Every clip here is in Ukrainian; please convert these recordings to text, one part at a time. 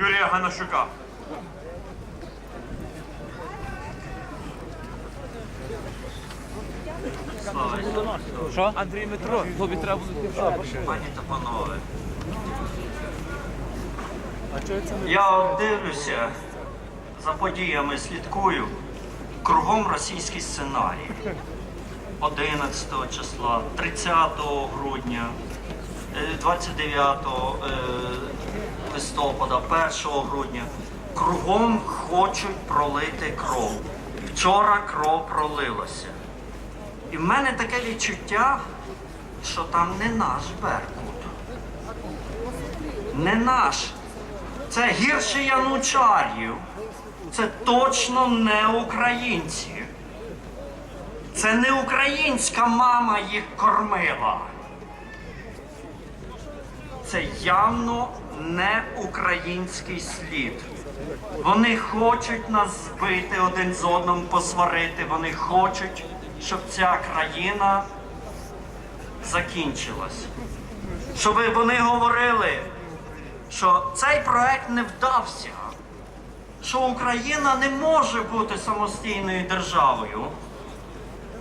Юрія Ганашука. Що? Андрій Метро, тобі треба буде Пані та панове. Я дивлюся за подіями, слідкую. Кругом російський сценарій. 11 числа, 30 грудня, е, 29 е, листопада, 1 грудня. Кругом хочуть пролити кров. Вчора кров пролилася. І в мене таке відчуття, що там не наш Беркут. Не наш. Це гірше янучарів. Це точно не українці. Це не українська мама їх кормила. Це явно не український слід. Вони хочуть нас збити один з одним, посварити. Вони хочуть, щоб ця країна закінчилась. Щоб вони говорили, що цей проект не вдався, що Україна не може бути самостійною державою.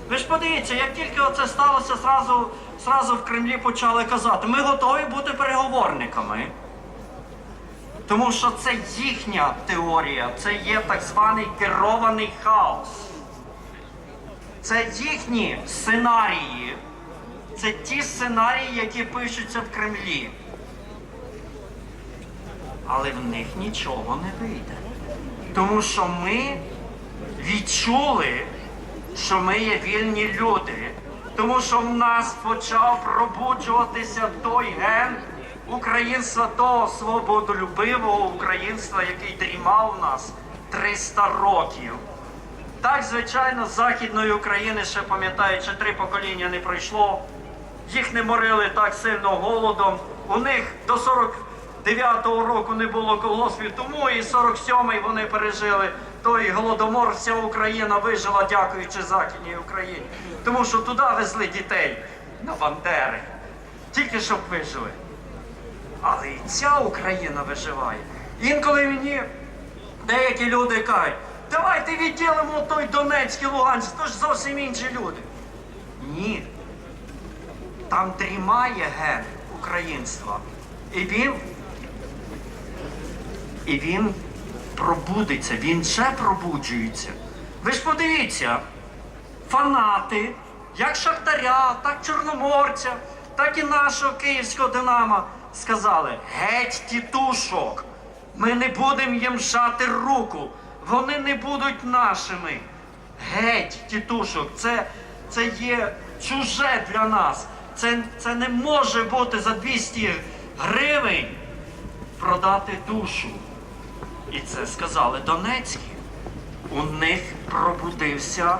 Ви ж подивіться, як тільки оце сталося, зразу, зразу в Кремлі почали казати, ми готові бути переговорниками. Тому що це їхня теорія, це є так званий керований хаос. Це їхні сценарії, це ті сценарії, які пишуться в Кремлі. Але в них нічого не вийде. Тому що ми відчули, що ми є вільні люди. Тому що в нас почав пробуджуватися той ген українства, того свободолюбивого українства, який дрімав нас 300 років. Так, звичайно, з Західної України ще пам'ятаю, ще три покоління не пройшло. Їх не морили так сильно голодом. У них до 49-го року не було колгоспів, тому і 47-й вони пережили той голодомор. Вся Україна вижила, дякуючи Західній Україні. Тому що туди везли дітей на бандери. Тільки щоб вижили. Але і ця Україна виживає. Інколи мені деякі люди кажуть, давайте відділимо той Донецьк і Луганськ, то ж зовсім інші люди. Ні. Там дрімає ген українства. І він. І він пробудиться, він ще пробуджується. Ви ж подивіться, фанати, як Шахтаря, так Чорноморця, так і нашого київського Динамо сказали: геть тітушок, ми не будемо їм жати руку, вони не будуть нашими. Геть, тітушок, це, це є чуже для нас. Це, це не може бути за 200 гривень продати душу. І це сказали Донецькі. У них пробудився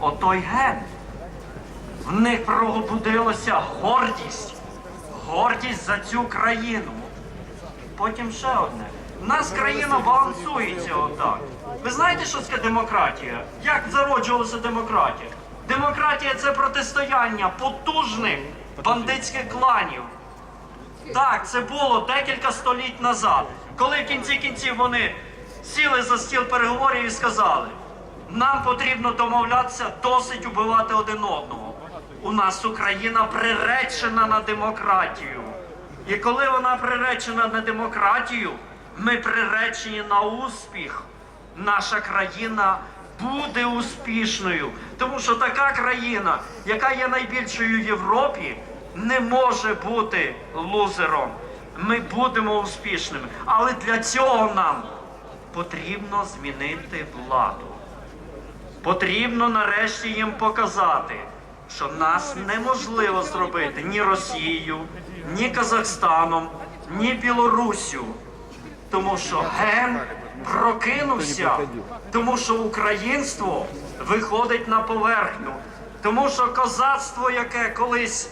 отой ген. В них пробудилася гордість. Гордість за цю країну. Потім ще одне. У нас країна балансується отак. Ви знаєте, що таке демократія? Як зароджувалася демократія? Демократія це протистояння потужних бандитських кланів. Так, це було декілька століть назад, коли в кінці кінців вони сіли за стіл переговорів і сказали, нам потрібно домовлятися досить убивати один одного. У нас Україна приречена на демократію. І коли вона приречена на демократію, ми приречені на успіх. Наша країна буде успішною, тому що така країна, яка є найбільшою в Європі, не може бути лузером. Ми будемо успішними. Але для цього нам потрібно змінити владу. Потрібно нарешті їм показати, що нас неможливо зробити ні Росією, ні Казахстаном, ні Білоруссю. Тому що ген прокинувся, тому що українство виходить на поверхню, тому що козацтво, яке колись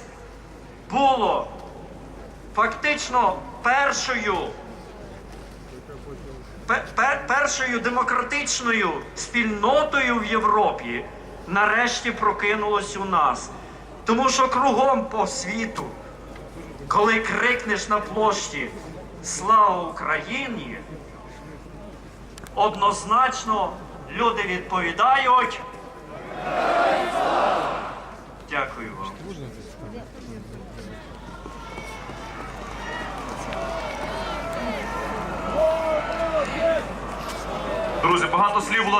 було фактично першою пе- пе- першою демократичною спільнотою в Європі нарешті прокинулось у нас. Тому що кругом по світу, коли крикнеш на площі Слава Україні! Однозначно люди відповідають. Дякую вам. Друзі, багато слів було.